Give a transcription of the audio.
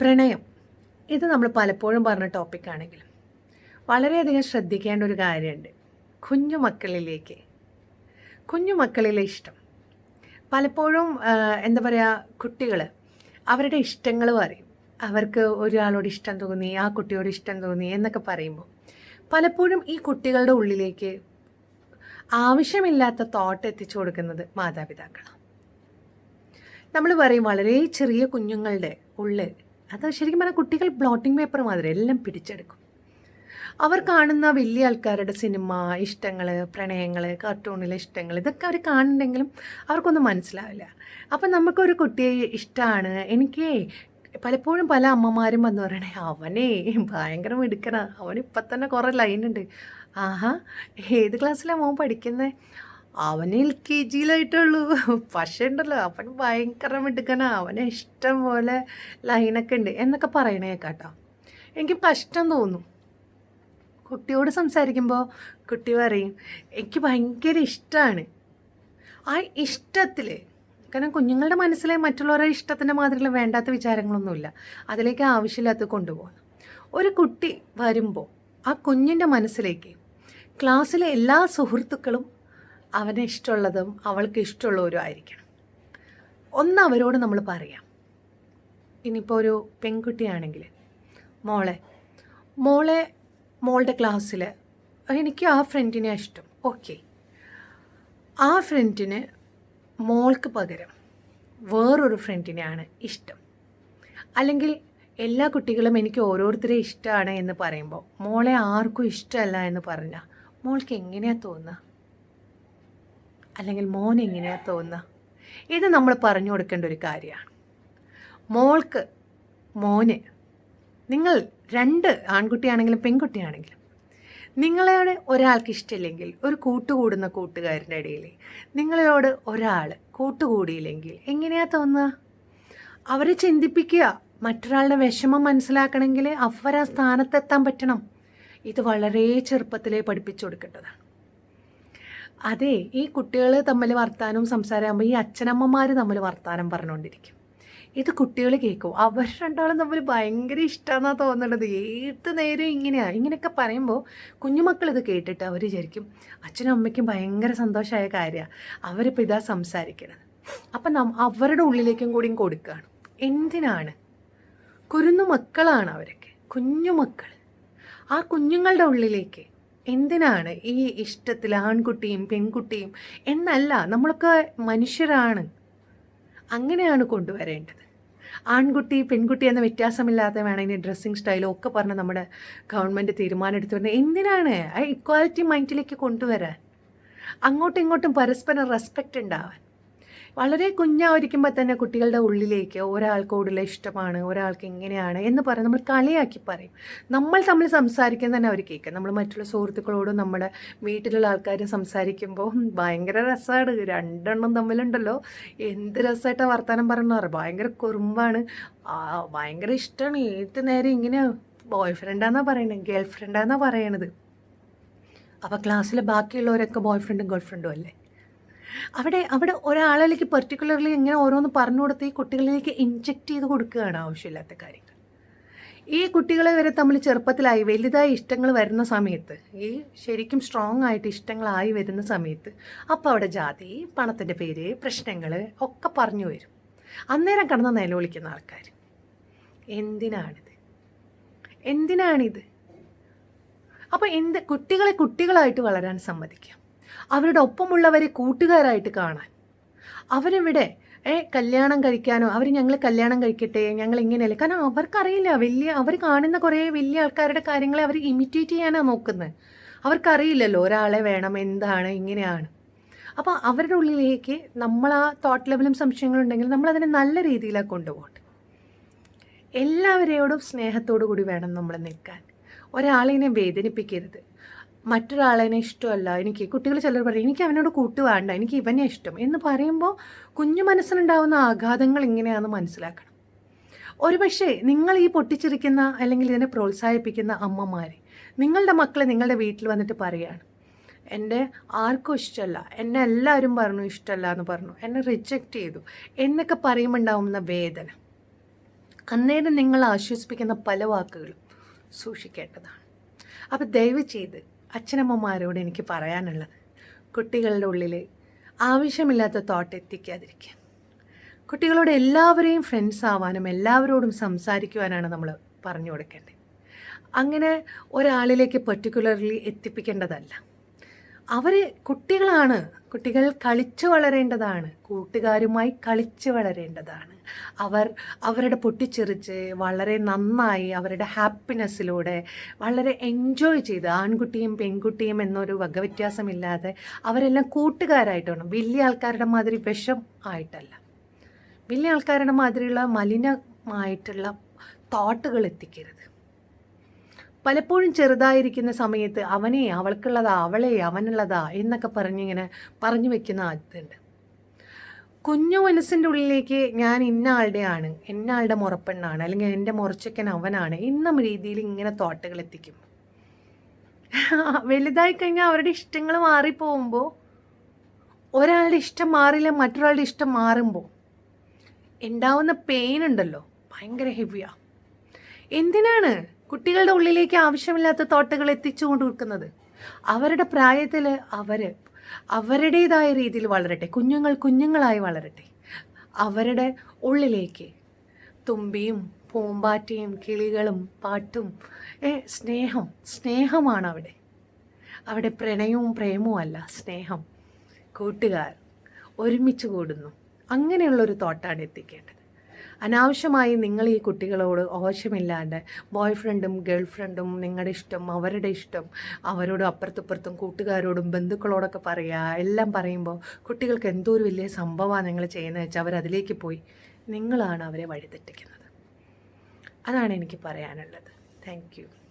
പ്രണയം. ഇത് നമ്മൾ പലപ്പോഴും പറഞ്ഞ ടോപ്പിക്കാണെങ്കിലും വളരെയധികം ശ്രദ്ധിക്കേണ്ട ഒരു കാര്യമുണ്ട്. കുഞ്ഞു മക്കളിലേക്ക്. കുഞ്ഞു മക്കളിലെ ഇഷ്ടം. പലപ്പോഴും എന്താ പറയുക കുട്ടികൾ അവരുടെ ഇഷ്ടങ്ങൾ പറയും. അവർക്ക് ഒരാളോട് ഇഷ്ടം തോന്നി ആ കുട്ടിയോട് ഇഷ്ടം തോന്നി എന്നൊക്കെ പറയുമ്പോൾ പലപ്പോഴും ഈ കുട്ടികളുടെ ഉള്ളിലേക്ക് ആവശ്യമില്ലാത്ത തോട്ട് എത്തിച്ചു കൊടുക്കുന്നത് മാതാപിതാക്കളാണ്. നമ്മൾ പറയും വളരെ ചെറിയ കുഞ്ഞുങ്ങളുടെ ഉള്ളിൽ അത് ശരിക്കും പറഞ്ഞാൽ കുട്ടികൾ ബ്ലോട്ടിംഗ് പേപ്പർ മാതിരി എല്ലാം പിടിച്ചെടുക്കും. അവർ കാണുന്ന വലിയ ആൾക്കാരുടെ സിനിമ ഇഷ്ടങ്ങൾ പ്രണയങ്ങൾ കാർട്ടൂണിലെ ഇഷ്ടങ്ങൾ ഇതൊക്കെ അവർ കാണുന്നുണ്ടെങ്കിലും അവർക്കൊന്നും മനസ്സിലാവില്ല. അപ്പം നമുക്കൊരു കുട്ടിയെ ഇഷ്ടമാണ് എനിക്ക് പലപ്പോഴും പല അമ്മമാരും വന്ന് പറയണേ അവനെ ഭയങ്കര മിടുക്കനാ. അവനിപ്പം തന്നെ കുറേ ലൈനുണ്ട് ആഹാ ഏത് ക്ലാസ്സിലാണ് മോൻ പഠിക്കുന്നത് അവന് എൽ കെ ജിയിലായിട്ടുള്ളൂ പക്ഷേ ഉണ്ടല്ലോ അവൻ ഭയങ്കര മിടുക്കനാ. അവനെ ഇഷ്ടം പോലെ ലൈനൊക്കെ ഉണ്ട്. എന്നൊക്കെ പറയണേ കേട്ടോ എനിക്ക് കഷ്ടം തോന്നും. കുട്ടിയോട് സംസാരിക്കുമ്പോൾ കുട്ടി പറയും എനിക്ക് ഭയങ്കര ഇഷ്ടമാണ് ആ ഇഷ്ടത്തിൽ കാരണം കുഞ്ഞുങ്ങളുടെ മനസ്സിലെ മറ്റുള്ളവരുടെ ഇഷ്ടത്തിന്റെ മാതിരിയുള്ള വേണ്ടാത്ത വിചാരങ്ങളൊന്നുമില്ല. അതിലേക്ക് ആവശ്യമില്ലാത്ത കൊണ്ടുപോകണം. ഒരു കുട്ടി വരുമ്പോൾ ആ കുഞ്ഞിന്റെ മനസ്സിലേക്ക് ക്ലാസ്സിലെ എല്ലാ സുഹൃത്തുക്കളും അവന് ഇഷ്ടമുള്ളതും അവൾക്ക് ഇഷ്ടമുള്ളവരും ആയിരിക്കണം. ഒന്ന് അവരോട് നമ്മൾ പറയാം. ഇനിയിപ്പോൾ ഒരു പെൺകുട്ടിയാണെങ്കിൽ മോളെ മോളെ മോളുടെ ക്ലാസ്സിൽ എനിക്ക് ആ ഫ്രണ്ടിനെ ഇഷ്ടം. ഓക്കെ ആ ഫ്രണ്ടിന് മോൾക്ക് പകരം വേറൊരു ഫ്രണ്ടിനെയാണ് ഇഷ്ടം. അല്ലെങ്കിൽ എല്ലാ കുട്ടികളും എനിക്ക് ഓരോരുത്തരെ ഇഷ്ടമാണ് എന്ന് പറയുമ്പോൾ മോളെ ആർക്കും ഇഷ്ടമല്ല എന്ന് പറഞ്ഞാൽ മോൾക്ക് എങ്ങനെയാണ് തോന്നുക അല്ലെങ്കിൽ മോൻ എങ്ങനെയാണ് തോന്നുക? ഇത് നമ്മൾ പറഞ്ഞു കൊടുക്കേണ്ട ഒരു കാര്യമാണ്. മോൾക്ക് മോന് നിങ്ങൾ രണ്ട് ആൺകുട്ടിയാണെങ്കിലും പെൺകുട്ടിയാണെങ്കിലും നിങ്ങളോട് ഒരാൾക്ക് ഇഷ്ടമില്ലെങ്കിൽ ഒരു കൂട്ടുകൂടുന്ന കൂട്ടുകാരുടെ ഇടയിൽ നിങ്ങളോട് ഒരാൾ കൂട്ടുകൂടിയില്ലെങ്കിൽ എങ്ങനെയാ തോന്നുക? അവരെ ചിന്തിപ്പിക്കുക. മറ്റൊരാളുടെ വിഷമം മനസ്സിലാക്കണമെങ്കിൽ അവർ ആ സ്ഥാനത്തെത്താൻ പറ്റണം. ഇത് വളരെ ചെറുപ്പത്തിലേ പഠിപ്പിച്ചു കൊടുക്കേണ്ടതാണ്. അതെ ഈ കുട്ടികൾ തമ്മിൽ വർത്താനവും സംസാരമാകുമ്പോൾ ഈ അച്ഛനമ്മമാർ തമ്മിൽ വർത്താനം പറഞ്ഞുകൊണ്ടിരിക്കും ഇത് കുട്ടികൾ കേൾക്കും അവർ രണ്ടാളും തമ്മിൽ ഭയങ്കര ഇഷ്ടമാണെന്നാണ് തോന്നുന്നത് ഏത് നേരം ഇങ്ങനെയാണ് ഇങ്ങനെയൊക്കെ പറയുമ്പോൾ കുഞ്ഞുമക്കൾ ഇത് കേട്ടിട്ട് അവർ വിചാരിക്കും അച്ഛനും അമ്മയ്ക്കും ഭയങ്കര സന്തോഷമായ കാര്യമാണ് അവരിപ്പോൾ ഇതാ സംസാരിക്കണത്. അപ്പം നം അവരുടെ ഉള്ളിലേക്കും കൂടിയും കൊടുക്കുകയാണ് എന്തിനാണ്? കുരുന്നു മക്കളാണ് അവരൊക്കെ. കുഞ്ഞുമക്കൾ ആ കുഞ്ഞുങ്ങളുടെ ഉള്ളിലേക്ക് എന്തിനാണ് ഈ ഇഷ്ടത്തിൽ ആൺകുട്ടിയും പെൺകുട്ടിയും എന്നല്ല നമ്മളൊക്കെ മനുഷ്യരാണ്. അങ്ങനെയാണ് കൊണ്ടുവരേണ്ടത്. ആൺകുട്ടി പെൺകുട്ടി എന്ന വ്യത്യാസമില്ലാതെ വേണം ഇനി ഡ്രസ്സിങ് സ്റ്റൈലും ഒക്കെ പറഞ്ഞ് നമ്മുടെ ഗവൺമെന്റ് തീരുമാനം എടുത്തു വരുന്നത്. എന്തിനാണ്? ആ ഇക്വാലിറ്റി മൈൻഡിലേക്ക് കൊണ്ടുവരാൻ. അങ്ങോട്ടും ഇങ്ങോട്ടും പരസ്പരം റെസ്പെക്റ്റ് ഉണ്ടാവാൻ. വളരെ കുഞ്ഞായിരിക്കുമ്പോൾ തന്നെ കുട്ടികളുടെ ഉള്ളിലേക്ക് ഒരാൾക്കോടുള്ള ഇഷ്ടമാണ് ഒരാൾക്ക് എങ്ങനെയാണ് എന്ന് പറഞ്ഞ് നമ്മൾ കളിയാക്കി പറയും. നമ്മൾ തമ്മിൽ സംസാരിക്കുന്ന തന്നെ അവർ കേൾക്കും. നമ്മൾ മറ്റുള്ള സുഹൃത്തുക്കളോടും നമ്മുടെ വീട്ടിലുള്ള ആൾക്കാരും സംസാരിക്കുമ്പോൾ "ഉം, ഭയങ്കര രസമാണ് രണ്ടെണ്ണം തമ്മിലുണ്ടല്ലോ. എന്ത് രസമായിട്ടാണ് വർത്തമാനം പറയുന്നത് ഭയങ്കര കുറുമ്പാണ്. ഭയങ്കര ഇഷ്ടമാണ് ഏത് നേരം ഇങ്ങനെ ബോയ് ഫ്രണ്ടാന്നാണ് പറയണത് ഗേൾ ഫ്രണ്ടാന്നാണ് പറയണത്? അപ്പോൾ ക്ലാസ്സിലെ ബാക്കിയുള്ളവരൊക്കെ ബോയ് ഫ്രണ്ടും ഗേൾ ഫ്രണ്ടും അല്ലേ? അവിടെ അവിടെ ഒരാളിലേക്ക് പെർട്ടിക്കുലർലി ഇങ്ങനെ ഓരോന്ന് പറഞ്ഞു കൊടുത്ത് ഈ കുട്ടികളിലേക്ക് ഇൻജെക്റ്റ് ചെയ്ത് കൊടുക്കുകയാണ് ആവശ്യമില്ലാത്ത കാര്യങ്ങൾ. ഈ കുട്ടികളെ വരെ തമ്മിൽ ചെറുപ്പത്തിലായി വലുതായി ഇഷ്ടങ്ങൾ വരുന്ന സമയത്ത് ഈ ശരിക്കും സ്ട്രോങ് ആയിട്ട് ഇഷ്ടങ്ങളായി വരുന്ന സമയത്ത് അപ്പോൾ അവിടെ ജാതി പണത്തിന്റെ പേര് പ്രശ്നങ്ങൾ ഒക്കെ പറഞ്ഞു വരും. അന്നേരം കടന്ന് നിലവിളിക്കുന്ന ആൾക്കാർ എന്തിനാണിത്? എന്തിനാണിത്? അപ്പോൾ എന്ത് കുട്ടികളെ കുട്ടികളായിട്ട് വളരാൻ സമ്മതിക്കാം. അവരുടെ ഒപ്പമുള്ളവരെ കൂട്ടുകാരായിട്ട് കാണാൻ. അവരിവിടെ ഏ കല്യാണം കഴിക്കാനോ അവർ ഞങ്ങൾ കല്യാണം കഴിക്കട്ടെ ഞങ്ങൾ ഇങ്ങനെയല്ലേ കാരണം അവർക്കറിയില്ല വലിയ അവർ കാണുന്ന കുറേ വലിയ ആൾക്കാരുടെ കാര്യങ്ങളെ അവർ ഇമിറ്റേറ്റ് ചെയ്യാനാണ് നോക്കുന്നത് അവർക്കറിയില്ലല്ലോ ഒരാളെ വേണം എന്താണ് ഇങ്ങനെയാണ്. അപ്പോൾ അവരുടെ ഉള്ളിലേക്ക് നമ്മൾ ആ തോട്ട് ലെവലും സംശയങ്ങളുണ്ടെങ്കിൽ നമ്മളതിനെ നല്ല രീതിയിലാണ് കൊണ്ടുപോകട്ടെ. എല്ലാവരെയോടും സ്നേഹത്തോടു കൂടി വേണം നമ്മൾ നിൽക്കാൻ. ഒരാളിനെ വേദനിപ്പിക്കരുത്. മറ്റൊരാളെന്നെ ഇഷ്ടമല്ല. എനിക്ക് കുട്ടികൾ ചിലർ പറയും എനിക്ക് അവനോട് കൂട്ട് വേണ്ട എനിക്ക് ഇവനെ ഇഷ്ടം. എന്ന് പറയുമ്പോൾ കുഞ്ഞു മനസ്സിനുണ്ടാവുന്ന ആഘാതങ്ങൾ ഇങ്ങനെയാണെന്ന് മനസ്സിലാക്കണം. ഒരു പക്ഷേ നിങ്ങൾ ഈ പൊട്ടിച്ചിരിക്കുന്ന അല്ലെങ്കിൽ ഇതിനെ പ്രോത്സാഹിപ്പിക്കുന്ന അമ്മമാരെ നിങ്ങളുടെ മക്കളെ നിങ്ങളുടെ വീട്ടിൽ വന്നിട്ട് പറയുകയാണ് എന്റെ ആർക്കും ഇഷ്ടമല്ല എന്നെ എല്ലാവരും പറഞ്ഞു ഇഷ്ടമല്ല എന്ന് പറഞ്ഞു എന്നെ റിജക്റ്റ് ചെയ്തു എന്നൊക്കെ പറയുമ്പോൾ ഉണ്ടാവുന്ന വേദന. അന്നേരം നിങ്ങൾ ആശ്വസിപ്പിക്കുന്ന പല വാക്കുകളും സൂക്ഷിക്കേണ്ടതാണ്. അപ്പോൾ ദയവ് ചെയ്ത് അച്ഛനമ്മമാരോട് എനിക്ക് പറയാനുള്ളത് കുട്ടികളുടെ ഉള്ളിൽ ആവശ്യമില്ലാത്ത തോട്ട് എത്തിക്കാതിരിക്കുക. കുട്ടികളോട് എല്ലാവരെയും ഫ്രണ്ട്സ് ആവാനും എല്ലാവരോടും സംസാരിക്കുവാനാണ് നമ്മൾ പറഞ്ഞു കൊടുക്കേണ്ടത്. അങ്ങനെ ഒരാളിലേക്ക് പെർട്ടിക്കുലർലി എത്തിപ്പിക്കേണ്ടതല്ല. അവർ കുട്ടികളാണ് കുട്ടികൾ കളിച്ചു വളരേണ്ടതാണ് കൂട്ടുകാരുമായി കളിച്ചു വളരേണ്ടതാണ്. അവർ അവരുടെ പൊട്ടിച്ചെറിച്ച് വളരെ നന്നായി അവരുടെ ഹാപ്പിനെസ്സിലൂടെ വളരെ എൻജോയ് ചെയ്ത് ആൺകുട്ടിയും പെൺകുട്ടിയും എന്നൊരു വകവ്യത്യാസമില്ലാതെ അവരെല്ലാം കൂട്ടുകാരായിട്ട് വേണം വലിയ ആൾക്കാരുടെ മാതിരി വിഷം ആയിട്ടല്ല. വലിയ ആൾക്കാരുടെ മാതിരിയുള്ള മലിനമായിട്ടുള്ള തോട്ടുകൾ എത്തിക്കരുത്. പലപ്പോഴും ചെറുതായിരിക്കുന്ന സമയത്ത് അവനെ അവൾക്കുള്ളതാ അവളെ അവനുള്ളതാ എന്നൊക്കെ പറഞ്ഞിങ്ങനെ പറഞ്ഞു വെക്കുന്ന ഇതുണ്ട്. കുഞ്ഞു മനസ്സിന്റെ ഉള്ളിലേക്ക് ഞാൻ ഇന്ന ആളുടെയാണ് ഇന്ന ആളുടെ മുറപ്പെണ്ണാണ് അല്ലെങ്കിൽ എന്റെ മുറച്ചക്കൻ അവനാണ് എന്ന രീതിയിൽ ഇങ്ങനെ തോട്ടുകൾ എത്തിക്കും. വലുതായി കഴിഞ്ഞാൽ അവരുടെ ഇഷ്ടങ്ങൾ മാറിപ്പോകുമ്പോൾ ഒരാളുടെ ഇഷ്ടം മാറില്ല മറ്റൊരാളുടെ ഇഷ്ടം മാറുമ്പോൾ ഉണ്ടാവുന്ന പെയിൻ ഉണ്ടല്ലോ ഭയങ്കര ഹെവിയാണ് എന്തിനാണ് കുട്ടികളുടെ ഉള്ളിലേക്ക് ആവശ്യമില്ലാത്ത തോട്ടകൾ എത്തിച്ചു കൊടുക്കുന്നത് അവരുടെ പ്രായത്തിൽ അവർ അവരുടേതായ രീതിയിൽ വളരട്ടെ. കുഞ്ഞുങ്ങൾ കുഞ്ഞുങ്ങളായി വളരട്ടെ. അവരുടെ ഉള്ളിലേക്ക് തുമ്പിയും പൂമ്പാറ്റയും കിളികളും പാട്ടും ഏ സ്നേഹം സ്നേഹമാണ് അവിടെ അവിടെ പ്രണയവും പ്രേമവും അല്ല സ്നേഹം. കൂട്ടുകാർ ഒരുമിച്ച് കൂടുന്നു. അങ്ങനെയുള്ളൊരു തോട്ടാണ് എത്തിക്കേണ്ടത്. അനാവശ്യമായി നിങ്ങൾ ഈ കുട്ടികളോട് ആവശ്യമില്ലാണ്ട് ബോയ് ഫ്രണ്ടും ഗേൾ ഫ്രണ്ടും നിങ്ങളുടെ ഇഷ്ടം അവരുടെ ഇഷ്ടം അവരോട് അപ്പുറത്തിപ്പുറത്തും കൂട്ടുകാരോടും ബന്ധുക്കളോടൊക്കെ പറയുക എല്ലാം പറയുമ്പോൾ കുട്ടികൾക്ക് എന്തോ ഒരു വലിയ സംഭവമാണ് നിങ്ങൾ ചെയ്യുന്നത് വെച്ചാൽ അവരതിലേക്ക് പോയി. നിങ്ങളാണ് അവരെ വഴിതെറ്റിക്കുന്നത്. അതാണ് എനിക്ക് പറയാനുള്ളത്. താങ്ക്